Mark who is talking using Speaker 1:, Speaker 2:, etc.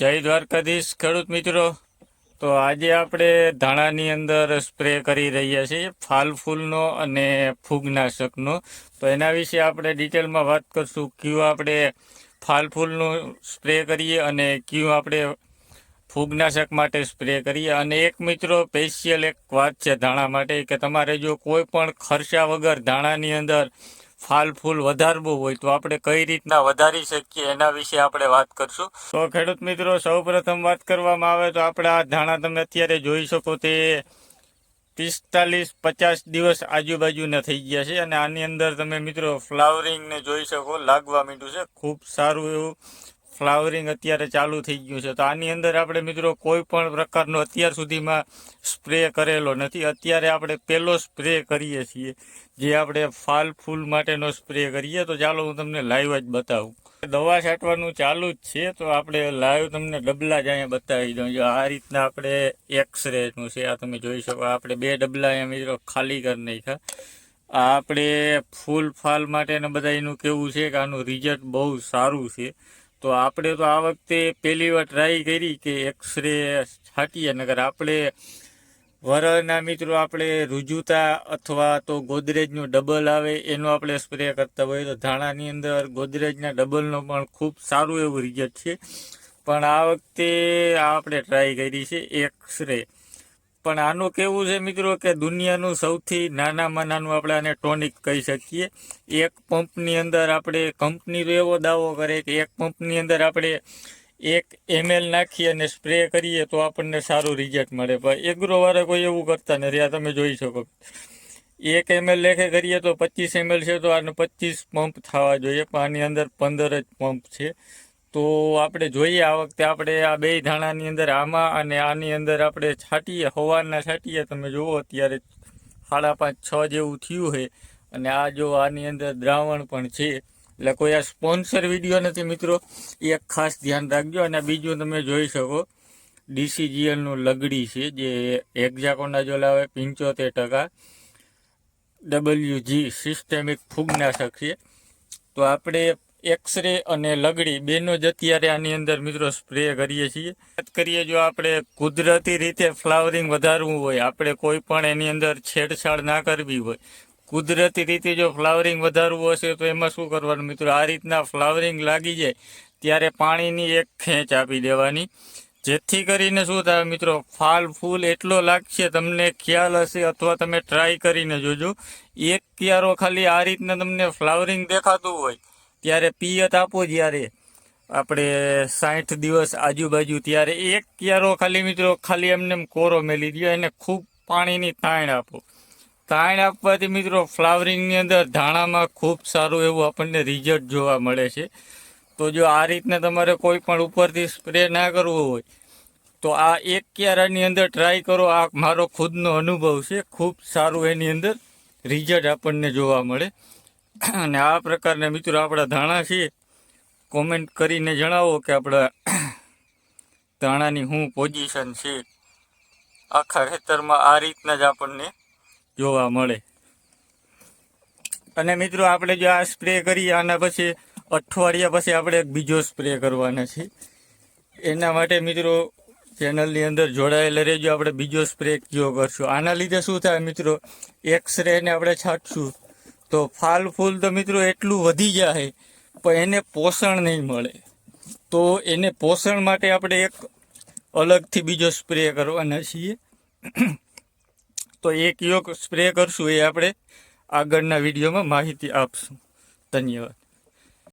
Speaker 1: જય દ્વારકાધીશ, ખેડૂત મિત્રો. તો આજે આપણે ધાણાની અંદર સ્પ્રે કરી રહ્યા છીએ, ફાલ ફૂલનો અને ફૂગનાશકનો. તો એના વિશે આપણે ડિટેલમાં વાત કરશું, કયું આપણે ફાલ ફૂલનું સ્પ્રે કરીએ અને કયું આપણે ફૂગનાશક માટે સ્પ્રે કરીએ. અને એક મિત્રો સ્પેશિયલ એક વાત છે ધાણા માટે, કે તમારે જો કોઈ પણ ખર્ચા વગર ધાણાની અંદર ફાલ ફૂલ વધારવું હોય તો આપણે કઈ રીતના વધારી શકીએ એના વિશે આપણે વાત કરશું. તો ખેડૂત મિત્રો, સૌપ્રથમ વાત કરવામાં આવે તો આપણે આ ધાણા તમે અત્યારે જોઈ શકો તે પિસ્તાલીસ પચાસ દિવસ આજુબાજુના થઈ ગયા છે અને આની અંદર તમે મિત્રો, ફ્લાવરિંગને જોઈ શકો, લાગવા માંડ્યું છે. ખૂબ સારું એવું ફ્લાવરિંગ અત્યારે ચાલુ થઈ ગયું છે. તો આની અંદર આપણે મિત્રો કોઈ પણ પ્રકારનો અત્યાર સુધીમાં સ્પ્રે કરેલો નથી. અત્યારે આપણે પહેલો સ્પ્રે કરીએ છીએ, જે આપણે ફાલ ફૂલ માટેનો સ્પ્રે કરીએ. તો ચાલો હું તમને લાઈવ જ બતાવું. દવા છાંટવાનું ચાલુ જ છે, તો આપણે લાઈવ તમને ડબલા જ અહીંયા બતાવી દઉં. જો આ રીતના આપણે એક્સરેનું છે, આ તમે જોઈ શકો. આપણે બે ડબલા અહીંયા મિત્રો ખાલી કરી નાખ્યા. આપણે ફૂલ ફાલ માટેને બધા એનું કેવું છે કે આનું રિઝલ્ટ બહુ સારું છે. તો આપણે તો આ વખતે પહેલી વાર ટ્રાય કરી કે એક્સરે છાંટીએ નગર આપણે વરના મિત્રો આપણે રુજુતા અથવા તો ગોદરેજનું ડબલ આવે એનો આપણે સ્પ્રે કરતા હોઈએ તો ધાણાની અંદર ગોદરેજના ડબલનો પણ ખૂબ સારું એવું રિઝલ્ટ છે. પણ આ વખતે આપણે ટ્રાય કરી છે એક્સરે પણ આનું કેવું છે મિત્રો કે દુનિયાનું સૌથી નાનામાં નાનું આપણે આને ટોનિક કહી શકીએ. એક પંપની અંદર આપણે કંપની એવો દાવો કરે કે એક પંપની અંદર આપણે એક એમએલ નાખી અને સ્પ્રે કરીએ તો આપણને સારું રિઝલ્ટ મળે. પણ એગ્રોવાળા કોઈ એવું કરતા નથી. આ તમે જોઈ શકો. એક એમએલ લેખે કરીએ તો પચીસ એમએલ છે તો આને પચીસ પંપ થવા જોઈએ. પણ આની અંદર પંદર જ પંપ છે. તો આપણે જોઈએ, આ વખતે આપણે આ બે ધાણાની અંદર આમાં અને આની અંદર આપણે છાંટીએ હવાના છાંટીએ. તમે જુઓ, અત્યારે સાડા પાંચ, છ જેવું થયું છે. અને આ જો આની અંદર દ્રાવણ પણ છે. એટલે કોઈ આ સ્પોન્સર વીડિયો નથી મિત્રો. એ ખાસ ધ્યાન રાખજો. અને બીજું તમે જોઈ શકો. ડીસીજીએલનું લગડી છે, જે એક્ઝાકોનાઝોલ આવે પંચોતેર ટકા. ડબલ્યુ જી સિસ્ટેમિક ફૂગનાશક છે. તો આપણે એક્સરે અને લગડી બેનો જ અત્યારે આની અંદર મિત્રો સ્પ્રે કરીએ છીએ. વાત કરીએ જો આપણે કુદરતી રીતે ફ્લાવરિંગ વધારવું હોય, આપણે કોઈ પણ એની અંદર છેડછાડ ના કરવી હોય, કુદરતી રીતે જો ફ્લાવરિંગ વધારવું હશે તો એમાં શું કરવાનું મિત્રો? આ રીતના ફ્લાવરિંગ લાગી જાય ત્યારે પાણીની એક ખેંચ આપી દેવાની. જેથી કરીને શું થાય મિત્રો? ફાલ ફૂલ એટલો લાગશે તમને ખ્યાલ હશે અથવા તમે ટ્રાય કરીને જોજો. એક ક્યારો ખાલી આ રીતના તમને ફ્લાવરિંગ દેખાતું હોય ત્યારે પિયત આપો જ્યારે આપણે સાઠ દિવસ આજુબાજુ ત્યારે એક ક્યારો ખાલી મિત્રો ખાલી એમને કોરો મેલી દો એને ખૂબ પાણીની તાણ આપો. તાણ આપવાથી મિત્રો ફ્લાવરિંગની અંદર ધાણામાં ખૂબ સારું એવું આપણને રિઝલ્ટ જોવા મળે છે. તો જો આ રીતના તમારે કોઈ પણ ઉપરથી સ્પ્રે ના કરવો હોય, તો આ એક ક્યારાની અંદર ટ્રાય કરો. આ મારો ખુદનો અનુભવ છે. ખૂબ સારું એની અંદર રિઝલ્ટ આપણને જોવા મળે. અને આ પ્રકારના મિત્રો આપણા ધાણા છે કોમેન્ટ કરીને જણાવો કે આપણા ધાણાની શું પોઝિશન છે. આખા ખેતરમાં આ રીતના જ આપણને જોવા મળે. અને મિત્રો આપણે જો આ સ્પ્રે કરીએ, આના પછી અઠવાડિયા પછી આપણે એક બીજો સ્પ્રે કરવાના છે. એના માટે મિત્રો ચેનલની અંદર જોડાયેલા રહેજો, આપણે બીજો સ્પ્રે કયો કરશું. આના લીધે શું થાય મિત્રો? એક્સરેને આપણે છાંટશું. તો ફાલ ફૂલ તો મિત્રો એટલું વધી જાય, પણ એને પોષણ નહીં મળે. તો એને પોષણ માટે આપણે એક અલગથી બીજો સ્પ્રે કરવાના છીએ. તો એક યોગ સ્પ્રે કરશું એ આપણે આગળના વિડીયોમાં માહિતી આપશું. ધન્યવાદ.